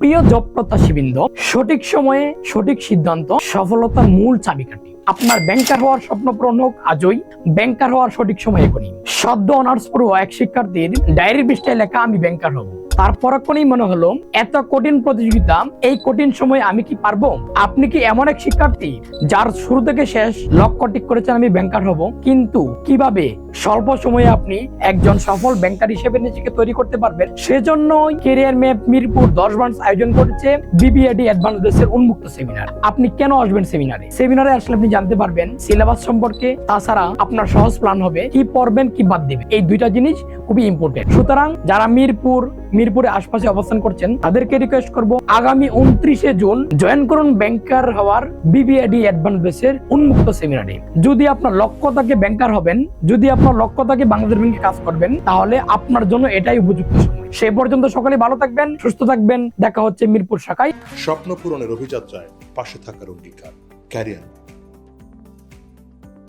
প্রিয় জব প্রত্যাশীবৃন্দ সঠিক সময়ে সঠিক সিদ্ধান্ত সফলতার মূল চাবিকাঠি। আপনার ব্যাংকার হওয়ার স্বপ্ন পূরণ হোক, আজই ব্যাংকার হওয়ার সঠিক সময় এখনই। সদ্য অনার্স পড়ুয়া এক শিক্ষার্থীর ডায়েরি পৃষ্ঠায় লেখা, আমি ব্যাংকার হব। তার পরক্ষণেই মনে হলো, এত কঠিন প্রতিযোগিতা, এই কঠিন সময়ে আমি কি পারব? আপনি কি এমন এক শিক্ষার্থী যার শুরু থেকে শেষ লক্ষ্য ঠিক করেছেন, আমি ব্যাংকার হব? কিন্তু কীভাবে স্বল্প সময়ে আপনি একজন সফল ব্যাংকার হিসেবে নিজেকে তৈরি করতে পারবেন সেজন্য কেরিয়ার ম্যাপ মিরপুর দশ ব্রাঞ্চ আয়োজন করেছে বিবিএডি অ্যাডভান্স বেসের উন্মুক্ত সেমিনার আপনি কেন আসবেন সেমিনারে সেমিনারে আসলে আপনি জানতে পারবেন সিলেবাস সম্পর্কে, তাছাড়া আপনার সহজ প্ল্যান হবে, কি পড়বেন, কি বাদ দিবেন। এই দুইটা জিনিস খুবই ইম্পর্টেন্ট সুতরাং যারা মিরপুর, মিরপুরে আশপাশে অবস্থান করছেন, তাদেরকে রিকোয়েস্ট করব, আগামী উনত্রিশে জুন জয়েন করুন ব্যাংকার হওয়ার বিবিএডি অ্যাডভান্স বেসের উন্মুক্ত সেমিনারে যদি আপনার লক্ষ্য থাকে ব্যাংকার হবেন, যদি আপনার লক্ষ্য থাকে বাংলাদেশ ব্যাংকে কাজ করবেন, তাহলে আপনার জন্য এটাই উপযুক্ত সে পর্যন্ত সকলে ভালো থাকবেন, সুস্থ থাকবেন। দেখা হচ্ছে মিরপুর শাখায়। স্বপ্ন পূরণের অভিযাত্রায় পাশে থাকার অঙ্গীকার। ক্যারিয়ার